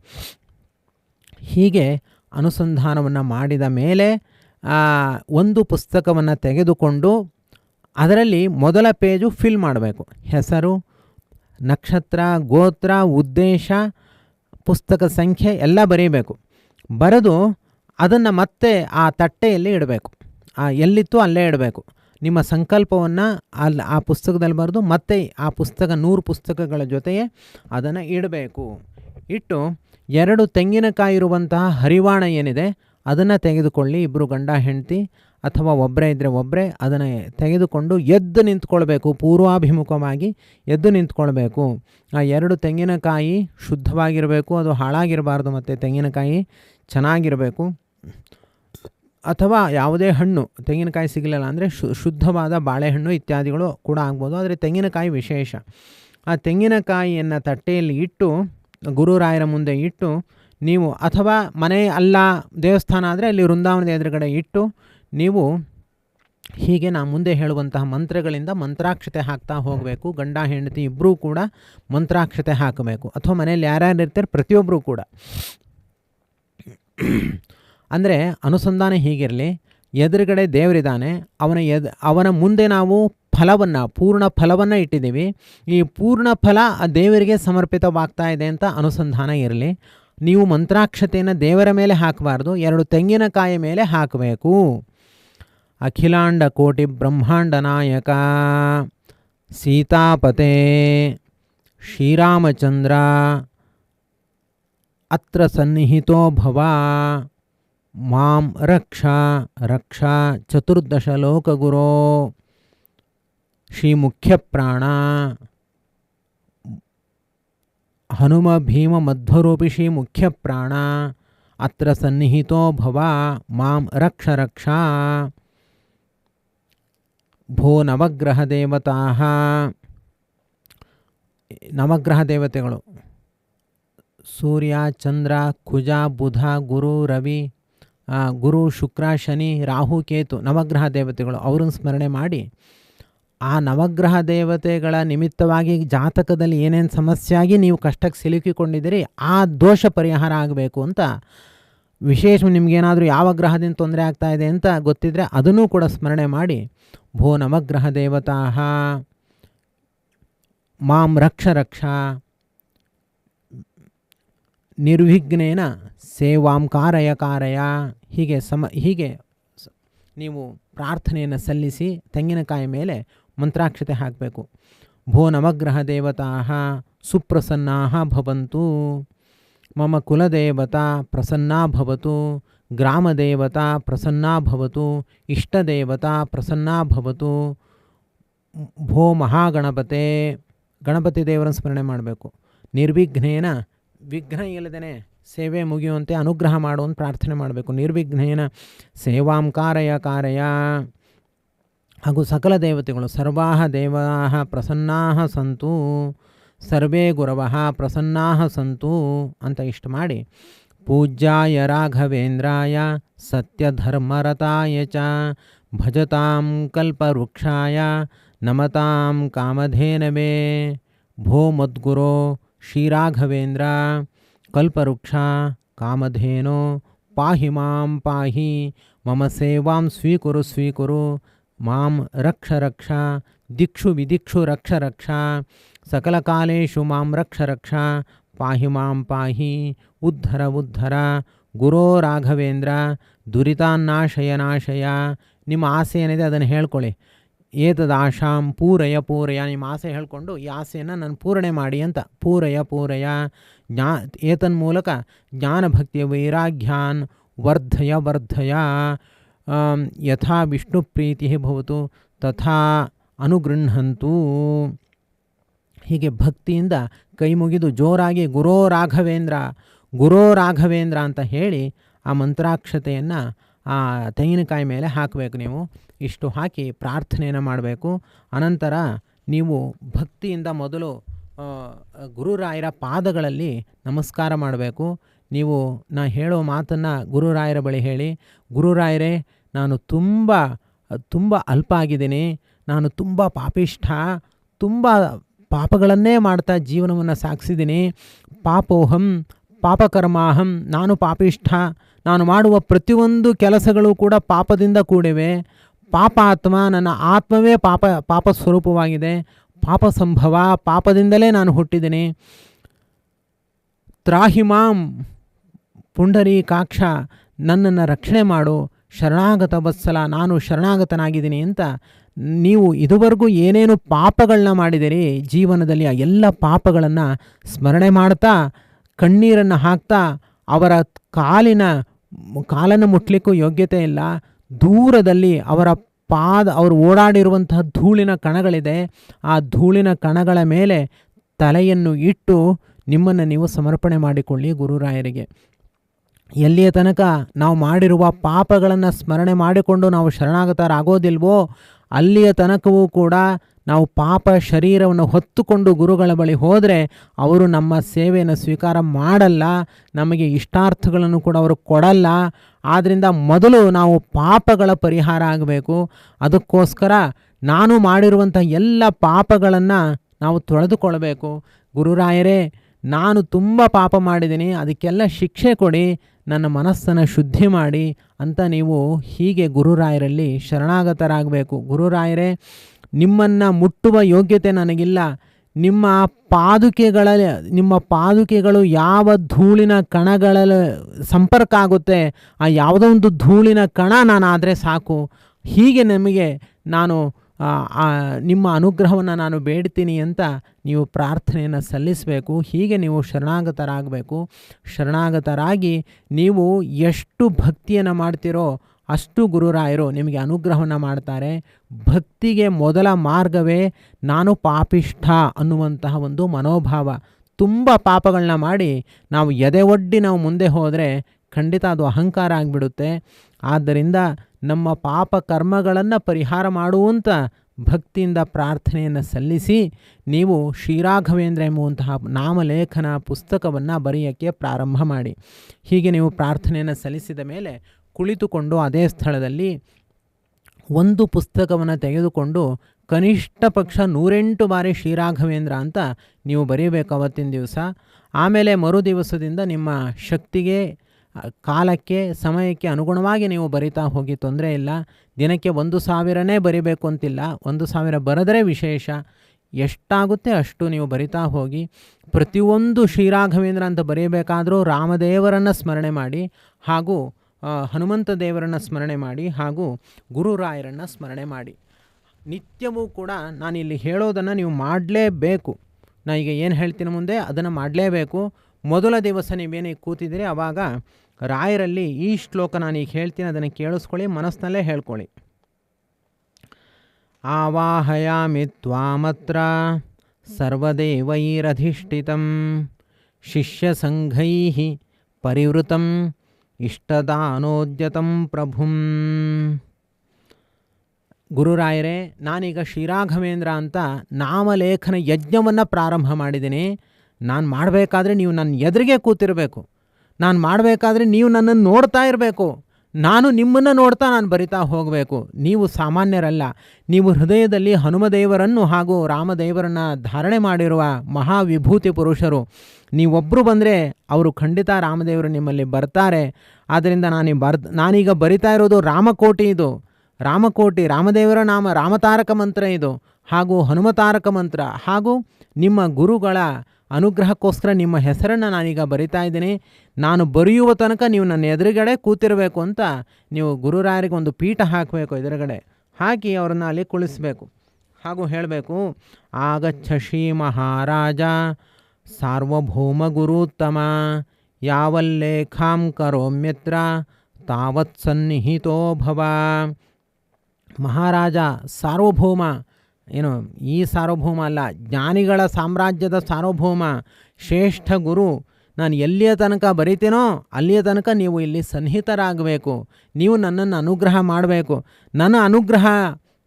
ಹೀಗೆ ಅನುಸಂಧಾನವನ್ನು ಮಾಡಿದ ಮೇಲೆ ಒಂದು ಪುಸ್ತಕವನ್ನು ತೆಗೆದುಕೊಂಡು ಅದರಲ್ಲಿ ಮೊದಲ ಪೇಜು ಫಿಲ್ ಮಾಡಬೇಕು. ಹೆಸರು, ನಕ್ಷತ್ರ, ಗೋತ್ರ, ಉದ್ದೇಶ ಪುಸ್ತಕ ಸಂಖ್ಯೆ ಎಲ್ಲ ಬರೀಬೇಕು. ಬರೆದು ಅದನ್ನು ಮತ್ತೆ ಆ ತಟ್ಟೆಯಲ್ಲಿ ಇಡಬೇಕು. ಆ, ಎಲ್ಲಿತ್ತು ಅಲ್ಲೇ ಇಡಬೇಕು. ನಿಮ್ಮ ಸಂಕಲ್ಪವನ್ನು ಅಲ್ಲಿ ಆ ಪುಸ್ತಕದಲ್ಲಿ ಬರೆದು ಮತ್ತೆ ಆ ಪುಸ್ತಕ ನೂರು ಪುಸ್ತಕಗಳ ಜೊತೆಗೆ ಅದನ್ನು ಇಡಬೇಕು. ಇಟ್ಟು ಎರಡು ತೆಂಗಿನಕಾಯಿ ಇರುವಂತಹ ಹರಿವಾಣ ಏನಿದೆ ಅದನ್ನು ತೆಗೆದುಕೊಳ್ಳಿ ಇಬ್ಬರು ಗಂಡ, ಹೆಂಡತಿ ಅಥವಾ ಒಬ್ಬರೇ ಇದ್ದರೆ ಒಬ್ಬರೇ ಅದನ್ನು ತೆಗೆದುಕೊಂಡು ಎದ್ದು ನಿಂತ್ಕೊಳ್ಬೇಕು, ಪೂರ್ವಾಭಿಮುಖವಾಗಿ ಎದ್ದು ನಿಂತ್ಕೊಳ್ಬೇಕು. ಆ ಎರಡು ತೆಂಗಿನಕಾಯಿ ಶುದ್ಧವಾಗಿರಬೇಕು, ಅದು ಹಾಳಾಗಿರಬಾರ್ದು ಮತ್ತು ತೆಂಗಿನಕಾಯಿ ಚೆನ್ನಾಗಿರಬೇಕು. ಅಥವಾ ಯಾವುದೇ ಹಣ್ಣು, ತೆಂಗಿನಕಾಯಿ ಸಿಗಲಿಲ್ಲ ಅಂದರೆ ಶುದ್ಧವಾದ ಬಾಳೆಹಣ್ಣು ಇತ್ಯಾದಿಗಳು ಕೂಡ ಆಗ್ಬೋದು, ಆದರೆ ತೆಂಗಿನಕಾಯಿ ವಿಶೇಷ. ಆ ತೆಂಗಿನಕಾಯಿಯನ್ನು ತಟ್ಟೆಯಲ್ಲಿ ಇಟ್ಟು, ಗುರುರಾಯರ ಮುಂದೆ ಇಟ್ಟು ನೀವು ಅಥವಾ ಮನೆ ಅಲ್ಲ ದೇವಸ್ಥಾನ ಆದರೆ ಅಲ್ಲಿ ವೃಂದಾವನದ ಎದುರುಗಡೆ ಇಟ್ಟು ನೀವು ಹೀಗೆ ನಾ ಮುಂದೆ ಹೇಳುವಂತಹ ಮಂತ್ರಗಳಿಂದ ಮಂತ್ರಾಕ್ಷತೆ ಹಾಕ್ತಾ ಹೋಗಬೇಕು. ಗಂಡ, ಹೆಂಡತಿ ಇಬ್ಬರೂ ಕೂಡ ಮಂತ್ರಾಕ್ಷತೆ ಹಾಕಬೇಕು. ಅಥವಾ ಮನೆಯಲ್ಲಿ ಯಾರ್ಯಾರು ಇರ್ತಾರೆ ಪ್ರತಿಯೊಬ್ಬರೂ ಕೂಡ. ಅಂದರೆ ಅನುಸಂಧಾನ ಹೀಗಿರಲಿ, ಎದುರುಗಡೆ ದೇವರಿದ್ದಾನೆ, ಅವನ ಎದ್, ಅವನ ಮುಂದೆ ನಾವು ಫಲವನ್ನು, ಪೂರ್ಣ ಫಲವನ್ನು ಇಟ್ಟಿದ್ದೀವಿ. ಈ ಪೂರ್ಣ ಫಲ ಆ ದೇವರಿಗೆ ಸಮರ್ಪಿತವಾಗ್ತಾ ಇದೆ ಅಂತ ಅನುಸಂಧಾನ ಇರಲಿ. ನೀವು ಮಂತ್ರಾಕ್ಷತೆಯನ್ನು ದೇವರ ಮೇಲೆ ಹಾಕಬಾರ್ದು, ಎರಡು ತೆಂಗಿನಕಾಯಿ ಮೇಲೆ ಹಾಕಬೇಕು. ಅಖಿಲಾಂಡ ಕೋಟಿ ಬ್ರಹ್ಮಾಂಡ ನಾಯಕ, ಸೀತಾಪತೆ, ಶ್ರೀರಾಮಚಂದ್ರ, ಅತ್ರ ಸನ್ನಿಹಿತೋ ಭವ, ಮಾಂ ರಕ್ಷ ರಕ್ಷ ಚತುರ್ದಶ ಲೋಕಗುರೋ, ಶ್ರೀ ಮುಖ್ಯ ಪ್ರಾಣ ಹನುಮ ಭೀಮ ಮಧ್ವರೂಪಿ ಶ್ರೀ ಮುಖ್ಯ ಪ್ರಾಣ ಅತ್ರ ಸನ್ನಿಹಿತೋ ಭವ ಮಾಂ ರಕ್ಷ ರಕ್ಷ ಭೋ ನವಗ್ರಹ ದೇವತಾ ನವಗ್ರಹ ದೇವತೆಗಳು ಸೂರ್ಯ ಚಂದ್ರ ಕುಜ ಬುಧ ಗುರು ರವಿ ಆ, ಗುರು ಶುಕ್ರ ಶನಿ ರಾಹು ಕೇತು ನವಗ್ರಹ ದೇವತೆಗಳು ಅವ್ರನ್ನ ಸ್ಮರಣೆ ಮಾಡಿ ಆ ನವಗ್ರಹ ದೇವತೆಗಳ ನಿಮಿತ್ತವಾಗಿ ಜಾತಕದಲ್ಲಿ ಏನೇನು ಸಮಸ್ಯೆ ಆಗಿ ನೀವು ಕಷ್ಟಕ್ಕೆ ಸಿಲುಕಿಕೊಂಡಿದ್ದೀರಿ, ಆ ದೋಷ ಪರಿಹಾರ ಆಗಬೇಕು ಅಂತ ವಿಶೇಷ ನಿಮಗೇನಾದರೂ ಯಾವ ಗ್ರಹದಿಂದ ತೊಂದರೆ ಆಗ್ತಾ ಇದೆ ಅಂತ ಗೊತ್ತಿದ್ದರೆ ಅದನ್ನೂ ಕೂಡ ಸ್ಮರಣೆ ಮಾಡಿ. ಭೋ ನವಗ್ರಹ ದೇವತಾ ಮಾಂ ರಕ್ಷ ರಕ್ಷ, ನಿರ್ವಿಘ್ನೇನ ಸೇವಾಂ ಕಾರಯ ಕಾರಯ, ಹೀಗೆ ಸಮ ಹೀಗೆ ನೀವು ಪ್ರಾರ್ಥನೆಯನ್ನು ಸಲ್ಲಿಸಿ ತೆಂಗಿನಕಾಯಿ ಮೇಲೆ ಮಂತ್ರಾಕ್ಷತೆ ಹಾಕಬೇಕು. ಭೋ ನವಗ್ರಹ ದೇವತಾ ಸುಪ್ರಸನ್ನಾ ಭವಂತು, ಮಮ ಕುಲದೇವತಾ ಪ್ರಸನ್ನಾ ಭವತು, ಗ್ರಾಮದೇವತಾ ಪ್ರಸನ್ನಾ ಭವತು, ಇಷ್ಟದೇವತಾ ಪ್ರಸನ್ನಾ ಭವತು, ಭೋ ಮಹಾಗಣಪತೆ, ಗಣಪತಿ ದೇವರನ್ನು ಸ್ಮರಣೆ ಮಾಡಬೇಕು. ನಿರ್ವಿಘ್ನೇನ, ವಿಘ್ನ ಇಲ್ಲದೇ ಸೇವೆ ಮುಗಿಯುವಂತೆ ಅನುಗ್ರಹ ಮಾಡುವಂತ ಪ್ರಾರ್ಥನೆ ಮಾಡಬೇಕು. ನಿರ್ವಿಘ್ನೇನ ಸೇವಾಂ ಕಾರಯ ಕಾರಯ ಹಾಗೂ ಸಕಲ ದೇವತೆಗಳು ಸರ್ವಾ ದೇವಾ ಪ್ರಸನ್ನಾ ಸಂತು, ಸರ್ವೇ ಗುರವಃ ಪ್ರಸನ್ನಾ ಸಂತು ಅಂತ ಇಷ್ಟು ಮಾಡಿ, ಪೂಜ್ಯಾಯ ರಾಘವೇಂದ್ರಾಯ ಸತ್ಯಧರ್ಮರತಾಯ ಚ, ಭಜತಾಂ ಕಲ್ಪವೃಕ್ಷಾಯ ನಮತಾಂ ಕಾಮಧೇನವೇ, ಭೋ ಮದ್ಗುರೋ ಶ್ರೀರಾಘವೇಂದ್ರ, ಕಲ್ಪವೃಕ್ಷ ಕಾಮಧೇನೋ, ಪಾಹಿ ಮಾಂ ಪಾಹಿ, ಮಮ ಸೇವಾಂ ಸ್ವೀಕುರು ಸ್ವೀಕುರು ಮಾಂ ರಕ್ಷ ರಕ್ಷ, ದಿಕ್ಷು ವಿದಿಕ್ಷು ರಕ್ಷ ರಕ್ಷ ಸಕಲಕಾಲೇಷು ಮಾಂ ರಕ್ಷ ರಕ್ಷ, ಪಾಹಿ ಮಾಂ ಪಾಹಿ, ಉದ್ಧರ ಉದ್ಧರ, ಗುರೋ ರಾಘವೇಂದ್ರ ದುರಿತಾನ್ನಾಶಯ ನಾಶಯ, ನಿಮ್ಮ ಆಸೆ ಏನಿದೆ ಅದನ್ನು ಹೇಳ್ಕೊಳ್ಳಿ. ಏತದಾಶಾಂ ಪೂರಯ ಪೂರಯ, ನಿಮ್ಮ ಆಸೆ ಹೇಳ್ಕೊಂಡು ಈ ಆಸೆಯನ್ನು ನಾನು ಪೂರಣೆ ಮಾಡಿ ಅಂತ. ಪೂರಯ ಪೂರಯ, ಜ್ಞಾ ಏತನ್ ಮೂಲಕ ಜ್ಞಾನಭಕ್ತಿಯ ವೈರಾಗ್ಯಾನ್ ವರ್ಧಯ ವರ್ಧಯ. ಯಥಾ ವಿಷ್ಣು ಪ್ರೀತಿ ಭವತು, ತಥಾ ಅನುಗೃಹಂತು ಹೀಗೆ ಭಕ್ತಿಯಿಂದ ಕೈ ಮುಗಿದು ಜೋರಾಗಿ ಗುರೋ ರಾಘವೇಂದ್ರ ಗುರೋ ರಾಘವೇಂದ್ರ ಅಂತ ಹೇಳಿ ಆ ಮಂತ್ರಾಕ್ಷತೆಯನ್ನು ಆ ತೆಂಗಿನಕಾಯಿ ಮೇಲೆ ಹಾಕಬೇಕು ನೀವು. ಇಷ್ಟು ಹಾಕಿ ಪ್ರಾರ್ಥನೆಯನ್ನು ಮಾಡಬೇಕು. ಅನಂತರ ನೀವು ಭಕ್ತಿಯಿಂದ ಮೊದಲು ಗುರುರಾಯರ ಪಾದಗಳಲ್ಲಿ ನಮಸ್ಕಾರ ಮಾಡಬೇಕು. ನೀವು ನಾ ಹೇಳೋ ಮಾತನ್ನು ಗುರುರಾಯರ ಬಳಿ ಹೇಳಿ, ಗುರುರಾಯರೇ, ನಾನು ತುಂಬ ತುಂಬ ಅಲ್ಪ ಆಗಿದ್ದೀನಿ. ನಾನು ತುಂಬ ಪಾಪಿಷ್ಠ, ತುಂಬ ಪಾಪಗಳನ್ನೇ ಮಾಡ್ತಾ ಜೀವನವನ್ನು ಸಾಗಿಸಿದ್ದೀನಿ. ಪಾಪೋಹಂ, ಪಾಪಕರ್ಮಾಹಂ, ನಾನು ಪಾಪಿಷ್ಠ. ನಾನು ಮಾಡುವ ಪ್ರತಿಯೊಂದು ಕೆಲಸಗಳು ಕೂಡ ಪಾಪದಿಂದ ಕೂಡಿವೆ. ಪಾಪಾತ್ಮ ನನ್ನ ಆತ್ಮವೇ ಪಾಪ ಪಾಪ ಸ್ವರೂಪವಾಗಿದೆ. ಪಾಪ ಸಂಭವ, ಪಾಪದಿಂದಲೇ ನಾನು ಹುಟ್ಟಿದ್ದೀನಿ. ತ್ರಾಹಿಮಾಂ ಪುಂಡರೀಕಾಕ್ಷ ನನ್ನನ್ನು ರಕ್ಷಣೆ ಮಾಡು, ಶರಣಾಗತ ಬತ್ಸಲ ನಾನು ಶರಣಾಗತನಾಗಿದ್ದೀನಿ ಅಂತ ನೀವು ಇದುವರೆಗೂ ಏನೇನು ಪಾಪಗಳನ್ನ ಮಾಡಿದಿರಿ ಜೀವನದಲ್ಲಿ ಆ ಎಲ್ಲ ಪಾಪಗಳನ್ನು ಸ್ಮರಣೆ ಮಾಡ್ತಾ, ಕಣ್ಣೀರನ್ನು ಹಾಕ್ತಾ, ಅವರ ಕಾಲಿನ, ಕಾಲನ್ನು ಮುಟ್ಲಿಕ್ಕೂ ಯೋಗ್ಯತೆ ಇಲ್ಲ, ದೂರದಲ್ಲಿ ಅವರ ಪಾದ, ಅವರು ಓಡಾಡಿರುವಂತಹ ಧೂಳಿನ ಕಣಗಳಿದೆ, ಆ ಧೂಳಿನ ಕಣಗಳ ಮೇಲೆ ತಲೆಯನ್ನು ಇಟ್ಟು ನಿಮ್ಮನ್ನು ನೀವು ಸಮರ್ಪಣೆ ಮಾಡಿಕೊಳ್ಳಿ ಗುರುರಾಯರಿಗೆ. ಎಲ್ಲಿಯ ತನಕ ನಾವು ಮಾಡಿರುವ ಪಾಪಗಳನ್ನು ಸ್ಮರಣೆ ಮಾಡಿಕೊಂಡು ನಾವು ಶರಣಾಗತರಾಗೋದಿಲ್ವೋ, ಅಲ್ಲಿಯ ತನಕವೂ ಕೂಡ ನಾವು ಪಾಪ ಶರೀರವನ್ನು ಹೊತ್ತುಕೊಂಡು ಗುರುಗಳ ಬಳಿ ಹೋದರೆ ಅವರು ನಮ್ಮ ಸೇವೆಯನ್ನು ಸ್ವೀಕಾರ ಮಾಡಲ್ಲ, ನಮಗೆ ಇಷ್ಟಾರ್ಥಗಳನ್ನು ಕೂಡ ಅವರು ಕೊಡಲ್ಲ. ಆದ್ದರಿಂದ ಮೊದಲು ನಾವು ಪಾಪಗಳ ಪರಿಹಾರ ಆಗಬೇಕು. ಅದಕ್ಕೋಸ್ಕರ ನಾನು ಮಾಡಿರುವಂಥ ಎಲ್ಲ ಪಾಪಗಳನ್ನು ನಾವು ತೊಳೆದುಕೊಳ್ಬೇಕು. ಗುರುರಾಯರೇ ನಾನು ತುಂಬ ಪಾಪ ಮಾಡಿದ್ದೀನಿ, ಅದಕ್ಕೆಲ್ಲ ಶಿಕ್ಷೆ ಕೊಡಿ, ನನ್ನ ಮನಸ್ಸನ್ನು ಶುದ್ಧಿ ಮಾಡಿ ಅಂತ ನೀವು ಹೀಗೆ ಗುರುರಾಯರಲ್ಲಿ ಶರಣಾಗತರಾಗಬೇಕು. ಗುರುರಾಯರೇ, ನಿಮ್ಮನ್ನು ಮುಟ್ಟುವ ಯೋಗ್ಯತೆ ನನಗಿಲ್ಲ. ನಿಮ್ಮ ಪಾದುಕೆಗಳ ನಿಮ್ಮ ಪಾದುಕೆಗಳು ಯಾವ ಧೂಳಿನ ಕಣಗಳ ಸಂಪರ್ಕ ಆಗುತ್ತೆ, ಆ ಯಾವುದೋ ಒಂದು ಧೂಳಿನ ಕಣ ನಾನು ಆದರೆ ಸಾಕು. ಹೀಗೆ ನಮಗೆ ನಾನು ನಿಮ್ಮ ಅನುಗ್ರಹವನ್ನು ನಾನು ಬೇಡ್ತೀನಿ ಅಂತ ನೀವು ಪ್ರಾರ್ಥನೆಯನ್ನು ಸಲ್ಲಿಸಬೇಕು. ಹೀಗೆ ನೀವು ಶರಣಾಗತರಾಗಬೇಕು. ಶರಣಾಗತರಾಗಿ ನೀವು ಎಷ್ಟು ಭಕ್ತಿಯನ್ನು ಮಾಡ್ತೀರೋ ಅಷ್ಟು ಗುರುರಾಯರು ನಿಮಗೆ ಅನುಗ್ರಹವನ್ನು ಮಾಡ್ತಾರೆ. ಭಕ್ತಿಗೆ ಮೊದಲ ಮಾರ್ಗವೇ ನಾನು ಪಾಪಿಷ್ಠ ಅನ್ನುವಂತಹ ಒಂದು ಮನೋಭಾವ. ತುಂಬ ಪಾಪಗಳನ್ನ ಮಾಡಿ ನಾವು ಎದೆ ಒಡ್ಡಿ ನಾವು ಮುಂದೆ ಹೋದರೆ ಖಂಡಿತ ಅದು ಅಹಂಕಾರ ಆಗಿಬಿಡುತ್ತೆ. ಆದ್ದರಿಂದ ನಮ್ಮ ಪಾಪ ಕರ್ಮಗಳನ್ನು ಪರಿಹಾರ ಮಾಡುವಂಥ ಭಕ್ತಿಯಿಂದ ಪ್ರಾರ್ಥನೆಯನ್ನು ಸಲ್ಲಿಸಿ ನೀವು ಶ್ರೀರಾಘವೇಂದ್ರ ಎಂಬುವಂತಹ ನಾಮಲೇಖನ ಪುಸ್ತಕವನ್ನು ಬರೆಯೋಕ್ಕೆ ಪ್ರಾರಂಭ ಮಾಡಿ. ಹೀಗೆ ನೀವು ಪ್ರಾರ್ಥನೆಯನ್ನು ಸಲ್ಲಿಸಿದ ಮೇಲೆ ಕುಳಿತುಕೊಂಡು ಅದೇ ಸ್ಥಳದಲ್ಲಿ ಒಂದು ಪುಸ್ತಕವನ್ನು ತೆಗೆದುಕೊಂಡು ಕನಿಷ್ಠ ಪಕ್ಷ ನೂರೆಂಟು ಬಾರಿ ಶ್ರೀರಾಘವೇಂದ್ರ ಅಂತ ನೀವು ಬರೀಬೇಕು ಅವತ್ತಿನ ದಿವಸ. ಆಮೇಲೆ ಮರುದಿವಸದಿಂದ ನಿಮ್ಮ ಶಕ್ತಿಗೆ ಕಾಲಕ್ಕೆ, ಸಮಯಕ್ಕೆ ಅನುಗುಣವಾಗಿ ನೀವು ಬರಿತಾ ಹೋಗಿ ತೊಂದರೆ ಇಲ್ಲ. ದಿನಕ್ಕೆ ಒಂದು ಸಾವಿರನೇ ಬರಿಬೇಕು ಅಂತಿಲ್ಲ. ಒಂದು ಸಾವಿರ ಬರೆದರೆ ವಿಶೇಷ. ಎಷ್ಟಾಗುತ್ತೆ ಅಷ್ಟು ನೀವು ಬರಿತಾ ಹೋಗಿ. ಪ್ರತಿಯೊಂದು ಶ್ರೀರಾಘವೇಂದ್ರ ಅಂತ ಬರೆಯಬೇಕಾದರೂ ರಾಮದೇವರನ್ನು ಸ್ಮರಣೆ ಮಾಡಿ ಹಾಗೂ ಹನುಮಂತ ದೇವರನ್ನು ಸ್ಮರಣೆ ಮಾಡಿ ಹಾಗೂ ಗುರುರಾಯರನ್ನು ಸ್ಮರಣೆ ಮಾಡಿ. ನಿತ್ಯವೂ ಕೂಡ ನಾನಿಲ್ಲಿ ಹೇಳೋದನ್ನು ನೀವು ಮಾಡಲೇಬೇಕು. ನಾನು ಈಗ ಏನು ಹೇಳ್ತೀನಿ ಮುಂದೆ, ಅದನ್ನು ಮಾಡಲೇಬೇಕು. ಮೊದಲ ದಿವಸ ನೀವೇನೇ ಕೂತಿದ್ದೀರಿ ಆವಾಗ ರಾಯರಲ್ಲಿ ಈ ಶ್ಲೋಕ ನಾನು ಈಗ ಹೇಳ್ತೀನಿ, ಅದನ್ನು ಕೇಳಿಸ್ಕೊಳ್ಳಿ, ಮನಸ್ಸಿನಲ್ಲೇ ಹೇಳ್ಕೊಳ್ಳಿ. ಆವಾಹಯಾಮಿ ತ್ವಾಮತ್ರ ಸರ್ವದೇವೈರಧಿಷ್ಠಿತಂ ಶಿಷ್ಯಸಂಘೈ ಪರಿವೃತಂ ಇಷ್ಟದಾನೋದ್ಯತಂ ಪ್ರಭುಂ. ಗುರುರಾಯರೇ, ನಾನೀಗ ಶ್ರೀರಾಘವೇಂದ್ರ ಅಂತ ನಾಮಲೇಖನ ಯಜ್ಞವನ್ನು ಪ್ರಾರಂಭ ಮಾಡಿದ್ದೀನಿ. ನಾನು ಮಾಡಬೇಕಾದ್ರೆ ನೀವು ನನ್ನ ಎದುರಿಗೆ ಕೂತಿರಬೇಕು. ನಾನು ಮಾಡಬೇಕಾದ್ರೆ ನೀವು ನನ್ನನ್ನು ನೋಡ್ತಾ ಇರಬೇಕು. ನಾನು ನಿಮ್ಮನ್ನು ನೋಡ್ತಾ ನಾನು ಬರಿತಾ ಹೋಗಬೇಕು. ನೀವು ಸಾಮಾನ್ಯರಲ್ಲ. ನೀವು ಹೃದಯದಲ್ಲಿ ಹನುಮದೇವರನ್ನು ಹಾಗೂ ರಾಮದೇವರನ್ನು ಧಾರಣೆ ಮಾಡಿರುವ ಮಹಾವಿಭೂತಿ ಪುರುಷರು. ನೀವೊಬ್ಬರು ಬಂದರೆ ಅವರು ಖಂಡಿತ ರಾಮದೇವರು ನಿಮ್ಮಲ್ಲಿ ಬರ್ತಾರೆ. ಆದ್ದರಿಂದ ನಾನು ಬರ್ ನಾನೀಗ ಬರಿತಾ ಇರೋದು ರಾಮಕೋಟಿ ಇದು. ರಾಮಕೋಟಿ, ರಾಮದೇವರ ನಾಮ, ರಾಮತಾರಕ ಮಂತ್ರ ಇದು. ಹಾಗೂ ಹನುಮತಾರಕ ಮಂತ್ರ ಹಾಗೂ ನಿಮ್ಮ ಗುರುಗಳ ಅನುಗ್ರಹಕ್ಕೋಸ್ಕರ ನಿಮ್ಮ ಹೆಸರನ್ನು ನಾನೀಗ ಬರಿತಾ ಇದ್ದೀನಿ. ನಾನು ಬರೆಯುವ ತನಕ ನೀವು ನನ್ನ ಎದುರುಗಡೆ ಕೂತಿರಬೇಕು ಅಂತ ನೀವು ಗುರುರಾಯರಿಗೆ ಒಂದು ಪೀಠ ಹಾಕಬೇಕು ಎದುರುಗಡೆ. ಹಾಕಿ ಅವರನ್ನು ಅಲ್ಲಿ ಕುಳಿಸಬೇಕು. ಹಾಗೂ ಹೇಳಬೇಕು ಆಗ ಶ್ರೀ ಮಹಾರಾಜ ಸಾರ್ವಭೌಮ ಗುರುತ್ತಮ ಯಾವಲ್ಲೇಖಾಂ ಕರೋಮ್ಯತ್ರ, ತಾವತ್ ಸನ್ನಿಹಿತೋ ಭವ. ಮಹಾರಾಜ, ಸಾರ್ವಭೌಮ ಏನು, ಈ ಸಾರ್ವಭೌಮ ಅಲ್ಲ. ಜ್ಞಾನಿಗಳ ಸಾಮ್ರಾಜ್ಯದ ಸಾರ್ವಭೌಮ, ಶ್ರೇಷ್ಠ ಗುರು. ನಾನು ಎಲ್ಲಿಯ ತನಕ ಬರಿತೀನೋ, ಅಲ್ಲಿಯ ತನಕ ನೀವು ಇಲ್ಲಿ ಸನ್ನಿಹಿತರಾಗಬೇಕು. ನೀವು ನನ್ನನ್ನು ಅನುಗ್ರಹ ಮಾಡಬೇಕು. ನನ್ನ ಅನುಗ್ರಹ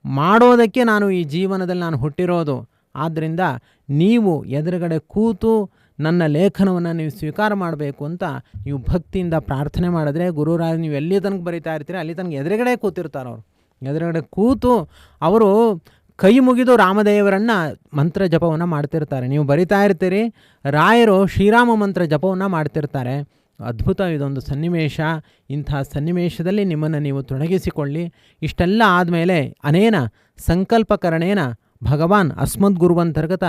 ಮಾಡೋದಕ್ಕೆ ನಾನು ಈ ಜೀವನದಲ್ಲಿ ನಾನು ಹುಟ್ಟಿರೋದು. ಆದ್ದರಿಂದ ನೀವು ಎದುರುಗಡೆ ಕೂತು ನನ್ನ ಲೇಖನವನ್ನು ನೀವು ಸ್ವೀಕಾರ ಮಾಡಬೇಕು ಅಂತ ನೀವು ಭಕ್ತಿಯಿಂದ ಪ್ರಾರ್ಥನೆ ಮಾಡಿದ್ರೆ ಗುರುರಾಜ್ ನೀವು ಎಲ್ಲಿ ತನಕ ಬರಿತಾ ಇರ್ತೀರಿ, ಅಲ್ಲಿ ತನಕ ಎದುರುಗಡೆ ಕೂತಿರ್ತಾರೆ ಅವರು ಎದುರುಗಡೆ ಕೂತು ಅವರು ಕೈ ಮುಗಿದು ರಾಮದೇವರನ್ನು ಮಂತ್ರ ಜಪವನ್ನು ಮಾಡ್ತಿರ್ತಾರೆ. ನೀವು ಬರಿತಾ ಇರ್ತೀರಿ, ರಾಯರು ಶ್ರೀರಾಮ ಮಂತ್ರ ಜಪವನ್ನು ಮಾಡ್ತಿರ್ತಾರೆ. ಅದ್ಭುತ ಇದೊಂದು ಸನ್ನಿವೇಶ. ಇಂಥ ಸನ್ನಿವೇಶದಲ್ಲಿ ನಿಮ್ಮನ್ನು ನೀವು ತೊಡಗಿಸಿಕೊಳ್ಳಿ. ಇಷ್ಟೆಲ್ಲ ಆದಮೇಲೆ ಅನೇನ ಸಂಕಲ್ಪಕರಣೇನ ಭಗವಾನ್ ಅಸ್ಮದ್ ಗುರುವಂತರ್ಗತ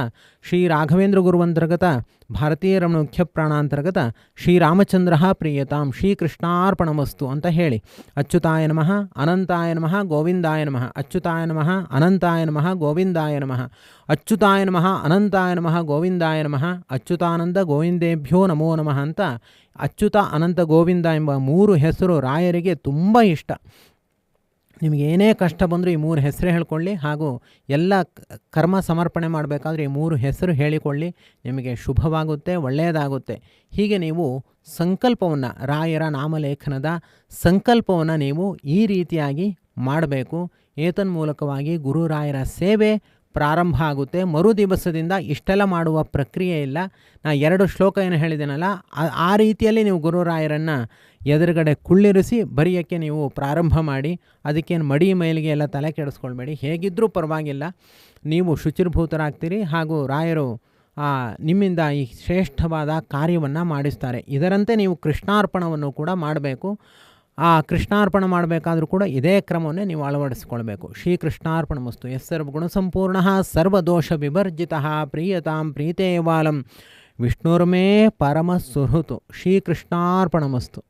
ಶ್ರೀ ರಾಘವೇಂದ್ರ ಗುರುವಂತರ್ಗತ ಭಾರತೀಯ ರಮಣ ಮುಖ್ಯ ಪ್ರಾಣಾಂತರ್ಗತ ಶ್ರೀರಾಮಚಂದ್ರ ಪ್ರಿಯತಾಂ ಶ್ರೀಕೃಷ್ಣಾರ್ಪಣಮಸ್ತು ಅಂತ ಹೇಳಿ. ಅಚ್ಯುತಾಯ ನಮಃ, ಅನಂತಾಯ ನಮಃ, ಗೋವಿಂದಾಯ ನಮಃ, ಅಚ್ಯುತಾಯ ನಮಃ, ಅನಂತಾಯ ನಮಃ, ಗೋವಿಂದಾಯ ನಮಃ, ಅಚ್ಯುತಾಯ ನಮಃ, ಅನಂತಾಯ ನಮಃ, ಗೋವಿಂದಾಯ ನಮಃ, ಅಚ್ಯುತಾನಂದ ಗೋವಿಂದೇಭ್ಯೋ ನಮೋ ನಮಃ ಅಂತ ಅಚ್ಯುತ ಅನಂತ ಗೋವಿಂದ ಎಂಬ ಮೂರು ಹೆಸರು ರಾಯರಿಗೆ ತುಂಬ ಇಷ್ಟ. ನಿಮಗೆ ಏನೇ ಕಷ್ಟ ಬಂದರೂ ಈ ಮೂರು ಹೆಸರು ಹೇಳ್ಕೊಳ್ಳಿ ಹಾಗೂ ಎಲ್ಲ ಕರ್ಮ ಸಮರ್ಪಣೆ ಮಾಡಬೇಕಾದ್ರೆ ಈ ಮೂರು ಹೆಸರು ಹೇಳಿಕೊಳ್ಳಿ. ನಿಮಗೆ ಶುಭವಾಗುತ್ತೆ, ಒಳ್ಳೆಯದಾಗುತ್ತೆ. ಹೀಗೆ ನೀವು ಸಂಕಲ್ಪವನ್ನು, ರಾಯರ ನಾಮಲೇಖನದ ಸಂಕಲ್ಪವನ್ನು ನೀವು ಈ ರೀತಿಯಾಗಿ ಮಾಡಬೇಕು. ಏತನ್ಮೂಲಕವಾಗಿ ಗುರುರಾಯರ ಸೇವೆ ಪ್ರಾರಂಭ ಆಗುತ್ತೆ. ಮರು ದಿವಸದಿಂದ ಇಷ್ಟೆಲ್ಲ ಮಾಡುವ ಪ್ರಕ್ರಿಯೆ ಇಲ್ಲ. ನಾ ಎರಡು ಶ್ಲೋಕ ಏನು ಹೇಳಿದ್ದೇನಲ್ಲ ಆ- ರೀತಿಯಲ್ಲಿ ನೀವು ಗುರುರಾಯರನ್ನು ಎದುರುಗಡೆ ಕುಳ್ಳಿರಿಸಿ ಬರೆಯೋಕ್ಕೆ ನೀವು ಪ್ರಾರಂಭ ಮಾಡಿ, ಅದಕ್ಕೇನು ಮಡಿ ಮೈಲಿಗೆ ಎಲ್ಲ ತಲೆ ಕೆಡಿಸ್ಕೊಳ್ಬೇಡಿ. ಹೇಗಿದ್ದರೂ ಪರವಾಗಿಲ್ಲ. ನೀವು ಶುಚಿರ್ಭೂತರಾಗ್ತೀರಿ ಹಾಗೂ ರಾಯರು ನಿಮ್ಮಿಂದ ಈ ಶ್ರೇಷ್ಠವಾದ ಕಾರ್ಯವನ್ನು ಮಾಡಿಸ್ತಾರೆ. ಇದರಂತೆ ನೀವು ಕೃಷ್ಣಾರ್ಪಣವನ್ನು ಕೂಡ ಮಾಡಬೇಕು. ಆ ಕೃಷ್ಣಾರ್ಪಣ ಮಾಡಬೇಕಾದ್ರೂ ಕೂಡ ಇದೇ ಕ್ರಮವನ್ನೇ ನೀವು ಅಳವಡಿಸ್ಕೊಳ್ಬೇಕು ಶ್ರೀಕೃಷ್ಣಾರ್ಪಣ ಮಸ್ತು ಎಸ್ ಸರ್ವಗುಣ ಸಂಪೂರ್ಣ ಸರ್ವದೋಷ ವಿಭರ್ಜಿತ ಪ್ರೀಯತಾಂ ಪ್ರೀತೇವಾಲಂ ವಿಷ್ಣುರ್ಮೇ ಪರಮ ಸುಹೃತು ಶ್ರೀಕೃಷ್ಣಾರ್ಪಣ ಮಸ್ತು